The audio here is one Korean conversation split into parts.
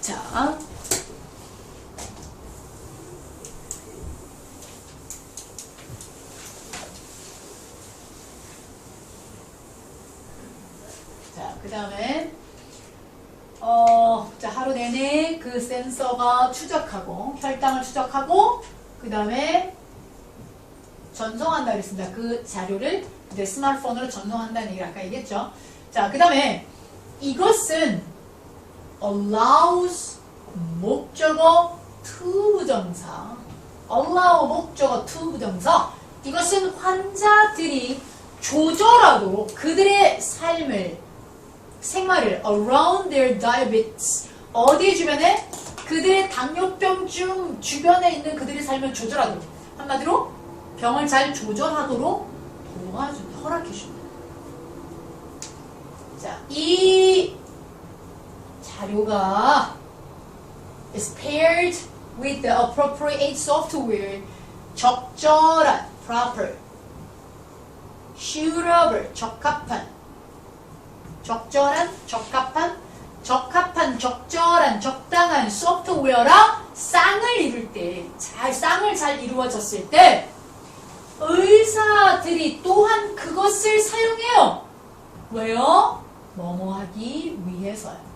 자. 자, 그 다음에, 어, 자, 하루 내내 그 센서가 추적하고, 혈당을 추적하고, 그 다음에 전송한다 그랬습니다. 그 자료를 이제 스마트폰으로 전송한다는 얘기를 아까 얘기했죠. 자, 그 다음에 이것은 allows 목적어 to 부정사. Allow 목적어 to 부정사. 이것은 환자들이 조절하도록 그들의 삶을 생활을 around their diabetes 어디 주변에 그들의 당뇨병증 주변에 있는 그들의 삶을 조절하도록 한마디로 병을 잘 조절하도록 도와준다 허락해 준다. 자 이 자료가 is paired with the appropriate software 적절한 proper suitable 적합한 적절한 적합한 적합한 적절한 적당한 소프트웨어라 쌍을 이룰 때 잘 쌍을 잘 이루어졌을 때 의사들이 또한 그것을 사용해요. 왜요? 뭐뭐 하기 위해서요.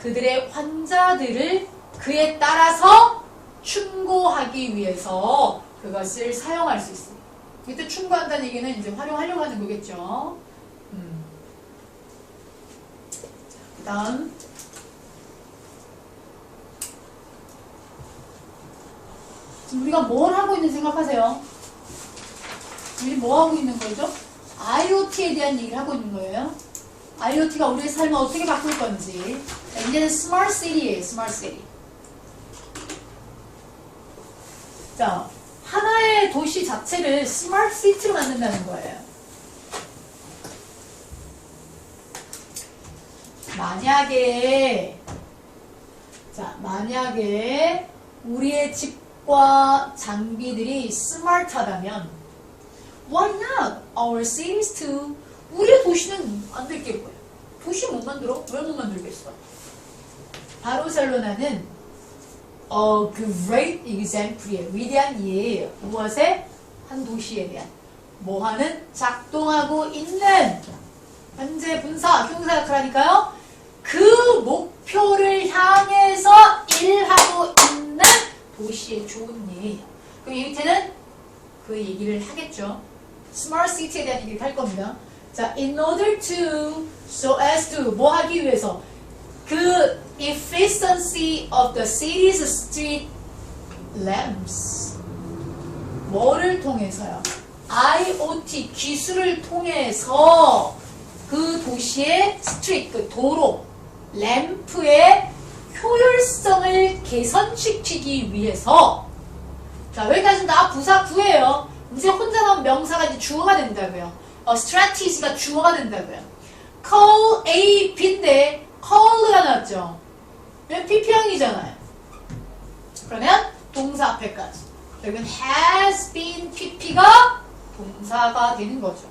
그들의 환자들을 그에 따라서 충고하기 위해서 그것을 사용할 수 있습니다. 이때 충고한다는 얘기는 이제 활용하려고 하는 거겠죠. 음. 그 다음. 지금 우리가 뭘 하고 있는 생각하세요? 우리 뭐 하고 있는 거죠? IoT에 대한 얘기를 하고 있는 거예요. IoT가 우리의 삶을 어떻게 바꿀 건지. 자, 이제는 스마트 시티예요, 스마트 시티. 자, 하나의 도시 자체를 스마트 시티로 만든다는 거예요. 만약에, 자, 만약에 우리의 집과 장비들이 스마트하다면, why not our cities too? 우리의 도시는 안될게 뭐야? 도시 못 만들어? 왜 못 만들겠어? 바르셀로나는 어, great example이에요. 위대한 예예요. 무엇에? 한 도시에 대한. 뭐하는? 작동하고 있는 현재 분사, 형사 역할하니까요. 그 목표를 향해서 일하고 있는 도시의 좋은 예예요. 그럼 이 밑에는 그 얘기를 하겠죠. 스마트 시티에 대한 얘기를 할 겁니다. 자, in order to, so as to, 뭐 하기 위해서 그 efficiency of the city's street lamps 뭐를 통해서요? IoT 기술을 통해서 그 도시의 스트리트, 그 도로, 램프의 효율성을 개선시키기 위해서 자 여기까지는 다 부사 구예요. 이제 혼자 나온 명사가 이제 주어가 된다고요. 어, strategy가 주어가 된다고요. call A, B인데 call가 나왔죠. 왜 PP형이잖아요. 그러면 동사 앞에까지. 여기는 has been PP가 동사가 되는 거죠.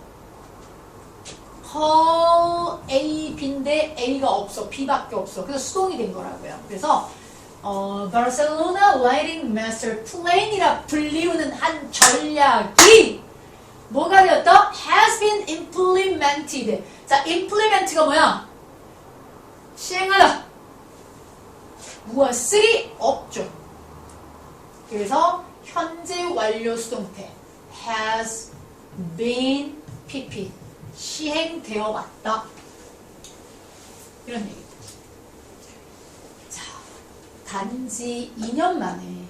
call A, B인데 A가 없어. B밖에 없어. 그래서 수동이 된 거라고요. 그래서 어, 바르셀로나 라이딩 마스터 플랜이라 불리우는 한 전략이 뭐가 되었다? has been implemented. 자, implement가 뭐야? 시행하다. 무엇이 없죠. 그래서 현재 완료 수동태 has been pp 시행되어 왔다. 이런 얘기. 자, 단지 2년 만에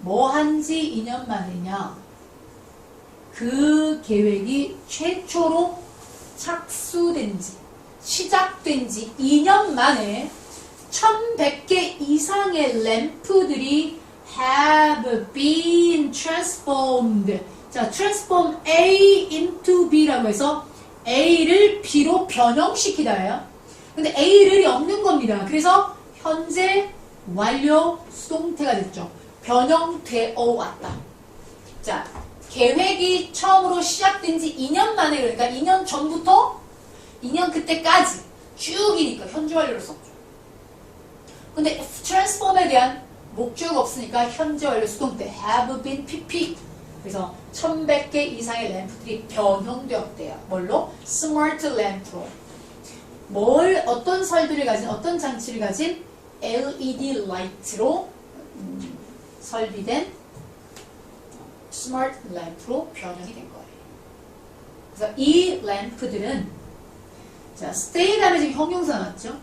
뭐 한 지 2년 만이냐? 그 계획이 최초로 착수된 지, 시작된 지 2년 만에 1100개 이상의 램프들이 have been transformed. 자, transform A into B라고 해서 A를 B로 변형시키다예요. 근데 A를 없는 겁니다. 그래서 현재 완료 수동태가 됐죠. 변형되어 왔다. 자, 계획이 처음으로 시작된 지 2년 만에 그러니까 2년 전부터 2년 그때까지 쭉이니까 현재 완료를 썼죠. 근데 transform에 대한 목적 없으니까 현재 완료 수동 때 have been pp 그래서 1100개 이상의 램프들이 변형되었대요. 뭘로? 스마트 램프로. 뭘 어떤 설비를 가진 어떤 장치를 가진 LED 라이트로 음, 설비된 스마트 램프로 변형이 된 거예요. 그래서 이 램프들은 자, stay 다음에 지금 형용사 나왔죠?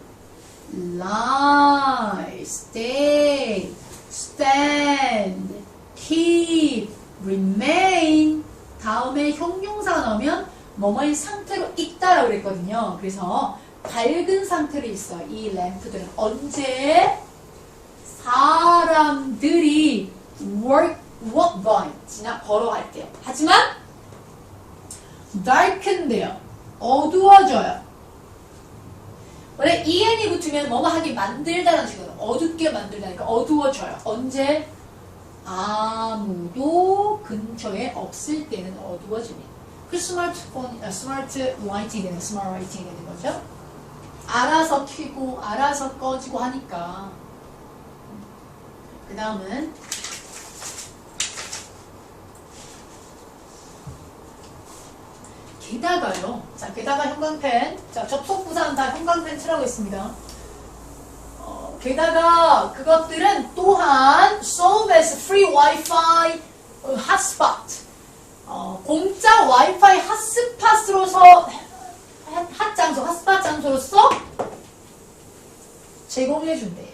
lie, stay, stand, keep, remain 다음에 형용사가 나오면 뭐뭐의 상태로 있다라고 그랬거든요. 그래서 밝은 상태로 있어. 이 램프들은 언제 사람들이 work, walk by 지나 걸어갈 때요. 하지만 darken돼요. 어두워져요. 원래 en이 붙으면 뭐뭐 하게 만들다라는 식으로 어둡게 만들다니까 어두워져요. 언제 아무도 근처에 없을 때는 어두워집니다. 그 스마트폰, 아, 스마트 라이팅이 되는 스마트 라이팅이 되는 거죠. 알아서 켜고 알아서 꺼지고 하니까. 그 다음은 게다가요. 자, 게다가 형광펜. 자, 접속 부산 다 형광펜 칠하고 있습니다. 어, 게다가 그것들은 또한 serve as free Wi-Fi 어, 공짜 와이파이 핫스팟으로서 핫- 핫장소, 핫스팟 장소로서 제공해 준대요.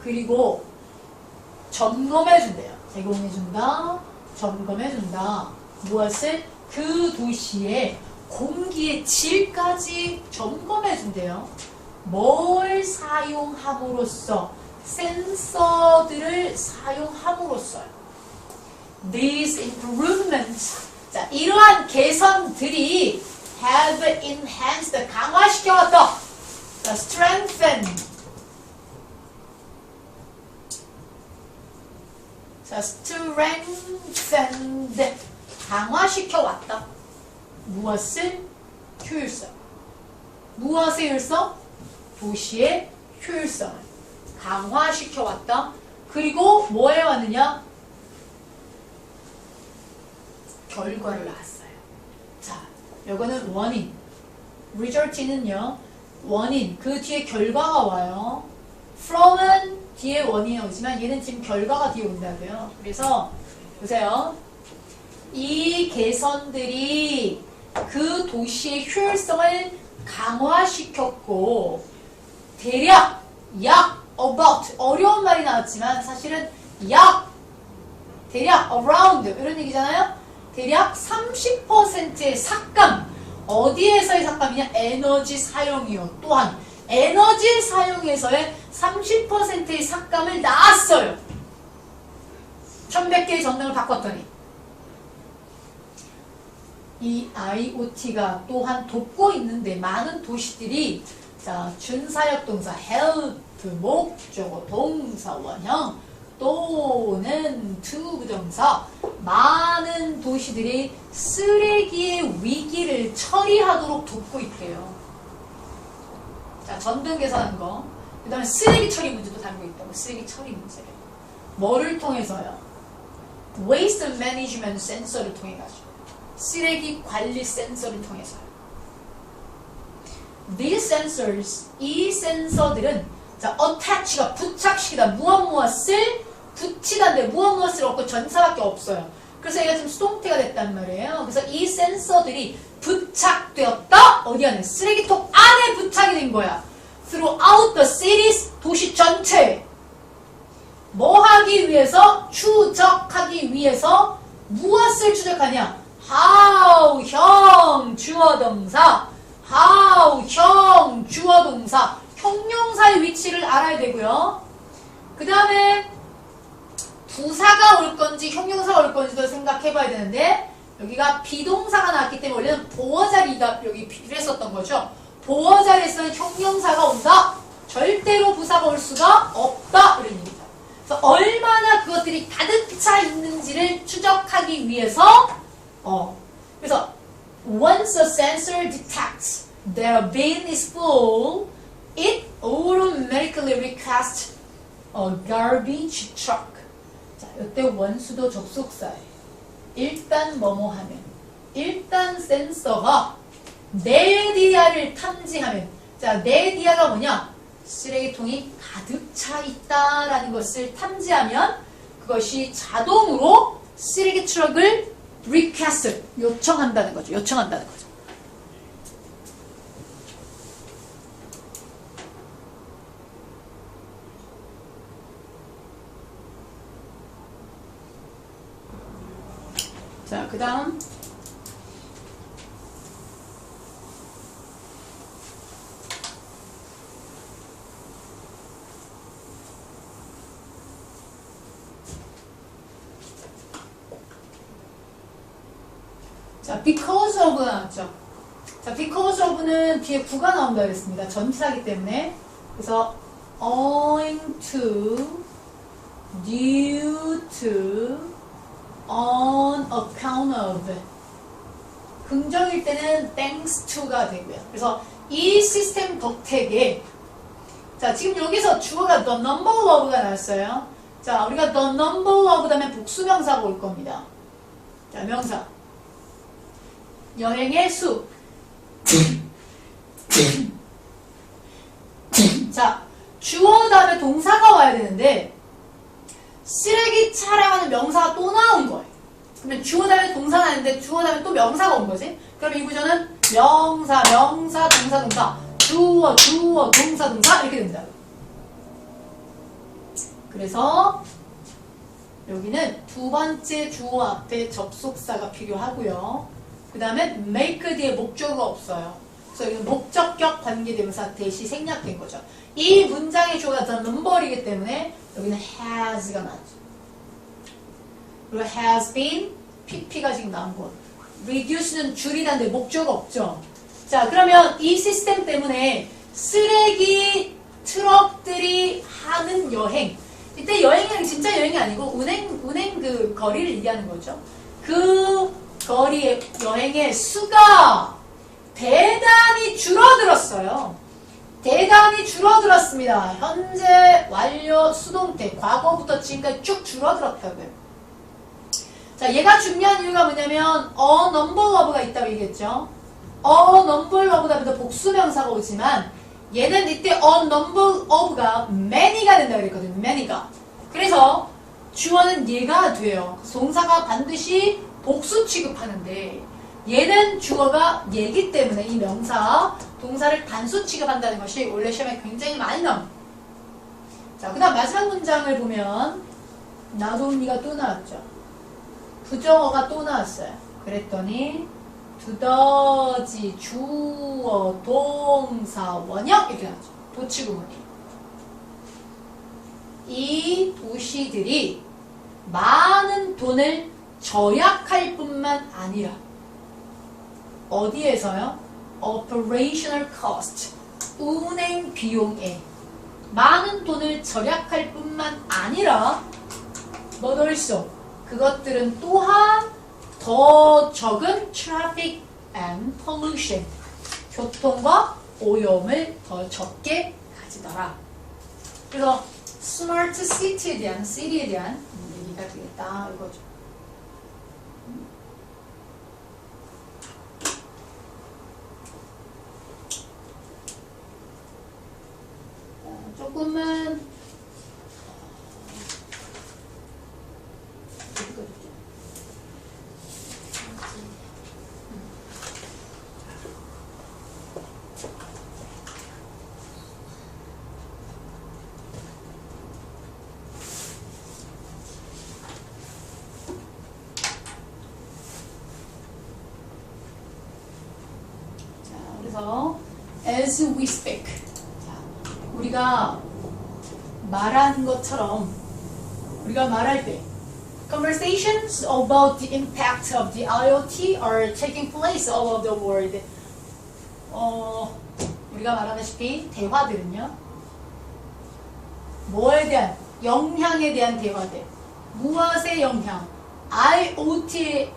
그리고 점검해 준대요. 제공해 준다, 점검해 준다. 무엇을 그 도시의 공기의 질까지 점검해 준대요. 뭘 사용함으로써 센서들을 사용함으로써요. These improvements, 자 이러한 개선들이 have enhanced, 강화시켜왔다. 자, strengthened. 자, strengthened. 강화시켜 왔다. 무엇을? 효율성. 무엇의 효율성? 도시의 효율성을 강화시켜 왔다. 그리고 뭐 해 왔느냐? 결과를 낳았어요. 자, 요거는 원인. result는요, 원인. 그 뒤에 결과가 와요. from은 뒤에 원인이 오지만 얘는 지금 결과가 뒤에 온다고요. 그래서 보세요. 이 개선들이 그 도시의 효율성을 강화시켰고 대략 약 about 어려운 말이 나왔지만 사실은 약 대략 around 이런 얘기잖아요. 대략 30%의 삭감 어디에서의 삭감이냐? 에너지 사용이요. 또한 에너지 사용에서의 30%의 삭감을 낳았어요. 1100개의 전등을 바꿨더니 이 IoT가 또한 돕고 있는데 많은 도시들이 자 준사역 동사 help 목적어 동사 원형 또는 to 부정사 많은 도시들이 쓰레기의 위기를 처리하도록 돕고 있대요. 자 전등 개선한 거. 그 다음에 쓰레기 처리 문제도 다루고 있다고 쓰레기 처리 문제를. 뭐를 통해서요? Waste Management 센서를 통해 가지고. 쓰레기 관리 센서를 통해서요. These sensors, 이 센서들은 자, attach가 부착시키다. 무엇 무엇을 붙이다인데 무엇 무엇을 없고 전사밖에 없어요. 그래서 얘가 지금 수동태가 됐단 말이에요. 그래서 이 센서들이 부착되었다. 어디 안에? 쓰레기통 안에 부착이 된 거야. Throughout the cities, 도시 전체에. 뭐 하기 위해서? 추적하기 위해서 무엇을 추적하냐? How, 형, 주어 동사. how, 형, 주어 동사. 형용사의 위치를 알아야 되고요. 그 다음에 부사가 올 건지 형용사가 올 건지도 생각해 봐야 되는데 여기가 비동사가 나왔기 때문에 원래는 보어 자리가 여기 필요했었던 거죠. 보어 자리에서는 형용사가 온다. 절대로 부사가 올 수가 없다. 이런 얘기죠. 그래서 얼마나 그것들이 가득 차 있는지를 추적하기 위해서 어 그래서 once a sensor detects a bin is full, it automatically past a garbage truck. 자, 이때 원수도 접속사예요. 일단 뭐뭐 하면. 일단 센서가 내 디아를 탐지하면. 자, 내 디아가 뭐냐? 쓰레기통이 가득 차 있다라는 것을 탐지하면 그것이 자동으로 쓰레기 트럭을 request 요청한다는 거죠. 요청한다는 거죠. 자, 그 다음. 자, because of 나왔죠. 자, because of는 뒤에 구가 나온다 그랬습니다. 전치사기 때문에. 그래서 owing to, due to, on account of. 긍정일 때는 thanks to가 되고요. 그래서 이 시스템 덕택에 자, 지금 여기서 주어가 the number of가 나왔어요. 자, 우리가 the number of 다음에 복수명사가 올 겁니다. 자, 명사. 여행의 수. 자, 주어 다음에 동사가 와야 되는데 쓰레기 차량하는 명사가 또 나온 거예요. 그러면 주어 다음에 동사가 나는데 주어 다음에 또 명사가 온 거지. 그럼 이 구조는 명사, 명사, 동사, 동사, 주어, 주어, 동사, 동사 이렇게 됩니다. 그래서 여기는 두 번째 주어 앞에 접속사가 필요하고요. 그 다음에 make 뒤에 목적어가 없어요. 그래서 여기는 목적격 관계대명사 대시 생략된 거죠. 이 문장의 주어가 the number이기 때문에 여기는 has가 나죠. 그리고 has been, pp가 지금 나온 거. reduce는 줄이다는데 목적어 없죠. 자, 그러면 이 시스템 때문에 쓰레기 트럭들이 하는 여행. 이때 여행이 진짜 여행이 아니고 운행, 운행 그 거리를 얘기하는 거죠. 그 거리의 여행의 수가 대단히 줄어들었어요. 대단히 줄어들었습니다. 현재 완료 수동태 과거부터 지금까지 쭉 줄어들었다고요. 자, 얘가 중요한 이유가 뭐냐면 어 number of가 있다고 얘기했죠. 어 of 다음에 복수명사가 오지만 얘는 이때 어 number of가 many가 된다고 그랬거든요. many가. 그래서 주어는 얘가 돼요. 동사가 반드시 복수 취급하는데 얘는 주어가 얘기 때문에 이 명사 동사를 단수 취급한다는 것이 원래 시험에 굉장히 많이 나옵니다. 자, 그 다음 마지막 문장을 보면 나도 언니가 또 나왔죠. 부정어가 또 나왔어요. 그랬더니 두더지, 주어, 동사, 원형 이렇게 나왔죠. 도치구문이. 이 도시들이 많은 돈을 절약할 뿐만 아니라 어디에서요? operational cost, 운행 비용에 많은 돈을 절약할 뿐만 아니라 뭐 얼쏘 그것들은 또한 더 적은 traffic and pollution 교통과 오염을 더 적게 가지더라. 그래서 스마트 시티에 대한 city에 대한 얘기가 되겠다 이거죠. 자, 조금만 자, 그래서 as we speak. 자, 우리가 말하는 것처럼 우리가 말할 때 conversations about the impact of the IoT are taking place all over the world. 어, 우리가 말하다시피 대화들은요. 뭐에 대한 영향에 대한 대화들. 무엇의 영향? IoT의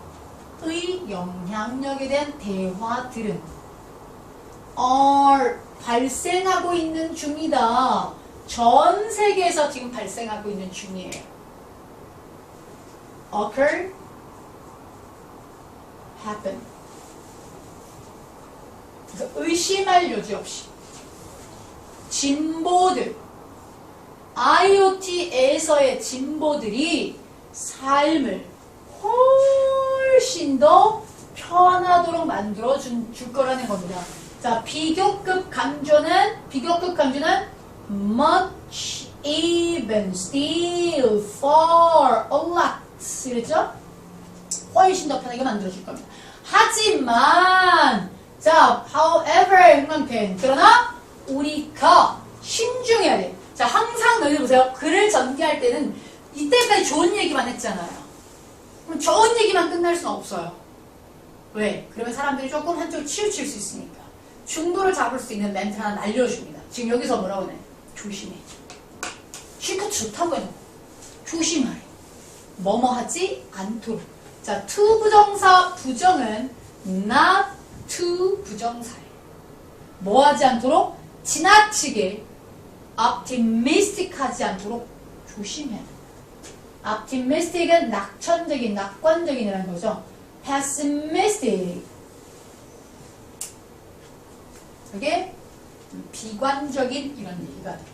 영향력에 대한 대화들은 are 발생하고 있는 중이다. 전 세계에서 지금 발생하고 있는 중이에요. occur, happen. 그래서 의심할 여지 없이 진보들, IoT에서의 진보들이 삶을 훨씬 더 편하도록 만들어 준, 줄 거라는 겁니다. 자, 비교급 강조는, 비교급 강조는 much, even, still, far, a lot. 이랬죠? 훨씬 더 편하게 만들어줄 겁니다. 하지만, 자, however, 그만큼. 그러나, 우리가 신중해야 돼. 자, 항상 너희들 보세요. 글을 전개할 때는 이때까지 좋은 얘기만 했잖아요. 그럼 좋은 얘기만 끝날 수는 없어요. 왜? 그러면 사람들이 조금 한쪽 치우칠 수 있으니까. 중도를 잡을 수 있는 멘트 하나 날려줍니다. 지금 여기서 뭐라고 해? 조심해. 실컷 좋다고 해놓고. 조심하래. 뭐뭐 하지 않도록. 자, to 부정사 부정은 not to 부정사예요. 뭐 하지 않도록? 지나치게 optimistic 하지 않도록 조심해야 돼. optimistic은 낙천적인, 낙관적인이라는 거죠. pessimistic. 이게 비관적인 이런 얘기가 돼.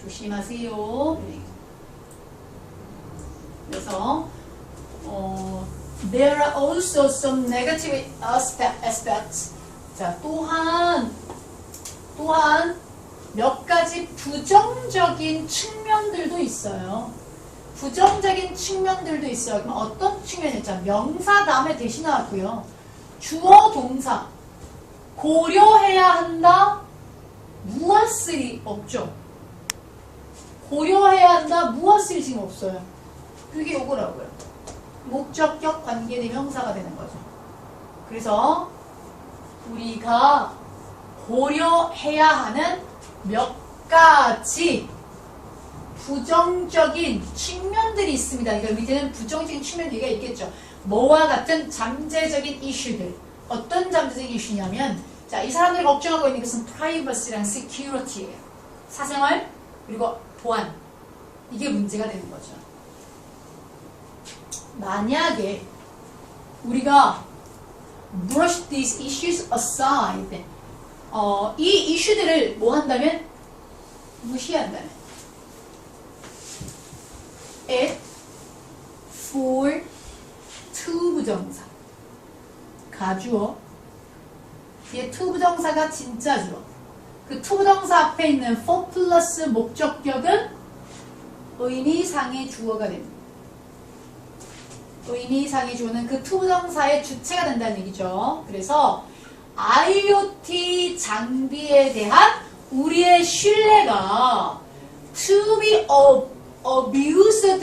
조심하세요. 그래서 어, there are also some negative aspect, aspects. 자, 또한 또한 몇 가지 부정적인 측면들도 있어요. 부정적인 측면들도 있어요. 그럼 어떤 측면이 있죠? 명사 다음에 대신 나왔고요. 주어 동사 고려해야 한다. 무엇을이 없죠. 고려해야 한다. 무엇을 지금 없어요. 그게 요거라고요. 목적격 관계대명사가 되는 거죠. 그래서 우리가 고려해야 하는 몇 가지 부정적인 측면들이 있습니다. 그러니까 밑에는 부정적인 측면들이 있겠죠. 뭐와 같은 잠재적인 이슈들. 어떤 잠재적인 이슈냐면, 자, 이 사람들이 걱정하고 있는 것은 프라이버시랑 시큐리티예요. 사생활, 그리고 보안. 이게 문제가 되는 거죠. 만약에 우리가 brush these issues aside, 어, 이 이슈들을 뭐 한다면? 무시한다면. it, for, to 부정사. 가주어. 뒤에 to 부정사가 진짜 주어. 그 to 부정사 앞에 있는 for 플러스 목적격은 의미상의 주어가 됩니다. 의미상의 주어는 그 to 부정사의 주체가 된다는 얘기죠. 그래서 IoT 장비에 대한 우리의 신뢰가 to be ab- abused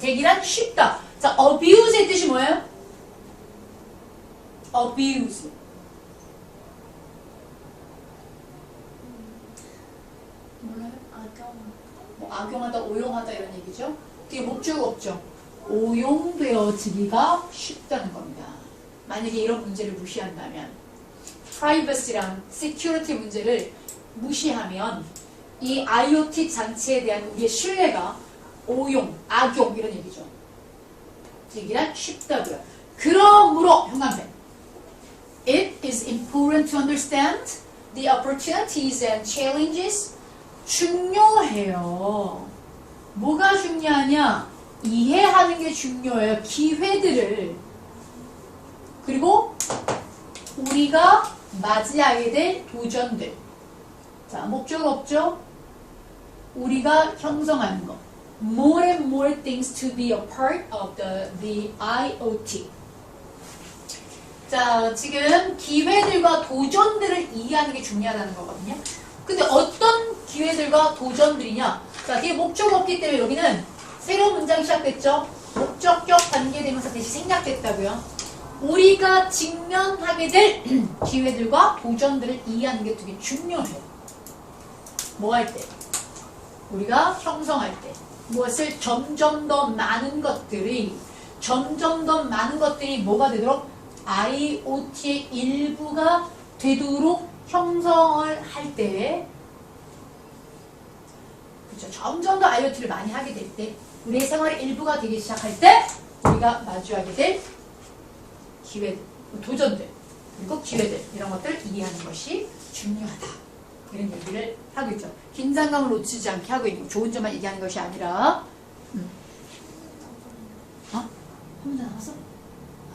되기란 쉽다. 자, abuse의 뜻이 뭐예요? Abuse. 몰라요? 뭐 악용하다, 오용하다 이런 얘기죠. 뒤에 목적 없죠. 오용되어지기가 쉽다는 겁니다. 만약에 이런 문제를 무시한다면 프라이버시랑 시큐리티 문제를 무시하면 이 IoT 장치에 대한 우리의 신뢰가 오용, 악용 이런 얘기죠. 되기란 쉽다고요. 그러므로 It important to understand the opportunities and challenges 중요해요. 뭐가 중요하냐? 이해하는 게 중요해요. 기회들을. 그리고 우리가 맞이하게 될 도전들. 자, 목적 없죠? 우리가 형성하는 거. More and more things to be a part of the, the IoT. 자, 지금 기회들과 도전들을 이해하는 게 중요하다는 거거든요. 근데 어떤 기회들과 도전들이냐? 자, 뒤에 목적 없기 때문에 여기는 새로운 문장 시작됐죠? 목적격 관계대명사 대신 생략됐다고요. 우리가 직면하게 될 기회들과 도전들을 이해하는 게 되게 중요해요. 뭐 할 때? 우리가 형성할 때. 무엇을 점점 더 많은 것들이, 점점 더 많은 것들이 뭐가 되도록 IoT의 일부가 되도록 형성을 할 때 그죠. 점점 더 IoT를 많이 하게 될 때, 우리의 생활의 일부가 되기 시작할 때, 우리가 마주하게 될 기회들, 도전들, 그리고 기회들, 이런 것들을 이해하는 것이 중요하다. 이런 얘기를 하고 있죠. 긴장감을 놓치지 않게 하고 거. 좋은 점만 얘기하는 것이 아니라, 음. 어? 한 문제 나왔어?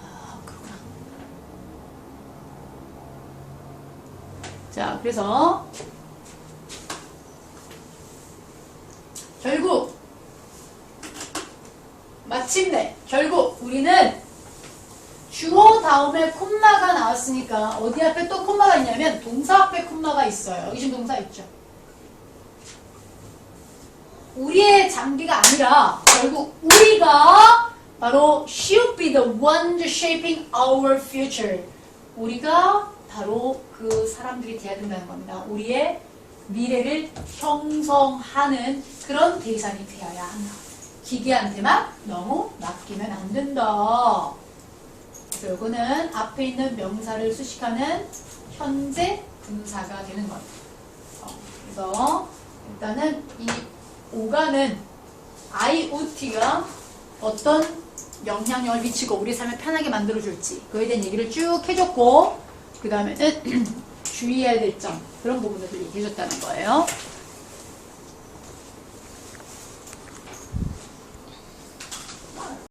아, 그렇구나. 자, 그래서, 결국, 마침내, 결국, 우리는 주어 다음에 콤마가 나왔으니까, 어디 앞에 또 콤마가 있냐면, 동사 앞에 콤마가 있어요. 여기 지금 동사 있죠? 우리의 장비가 아니라 결국 우리가 바로 should be the one shaping our future. 우리가 바로 그 사람들이 돼야 된다는 겁니다. 우리의 미래를 형성하는 그런 대상이 되어야 한다. 기계한테만 너무 맡기면 안 된다. 그래서 이거는 앞에 있는 명사를 수식하는 현재 분사가 되는 겁니다. 어, 그래서 일단은 이 오가는 IoT가 어떤 영향력을 미치고 우리 삶을 편하게 만들어줄지 그에 대한 얘기를 쭉 해줬고 그 다음에는 주의해야 될 점 그런 부분들을 얘기해 줬다는 거예요.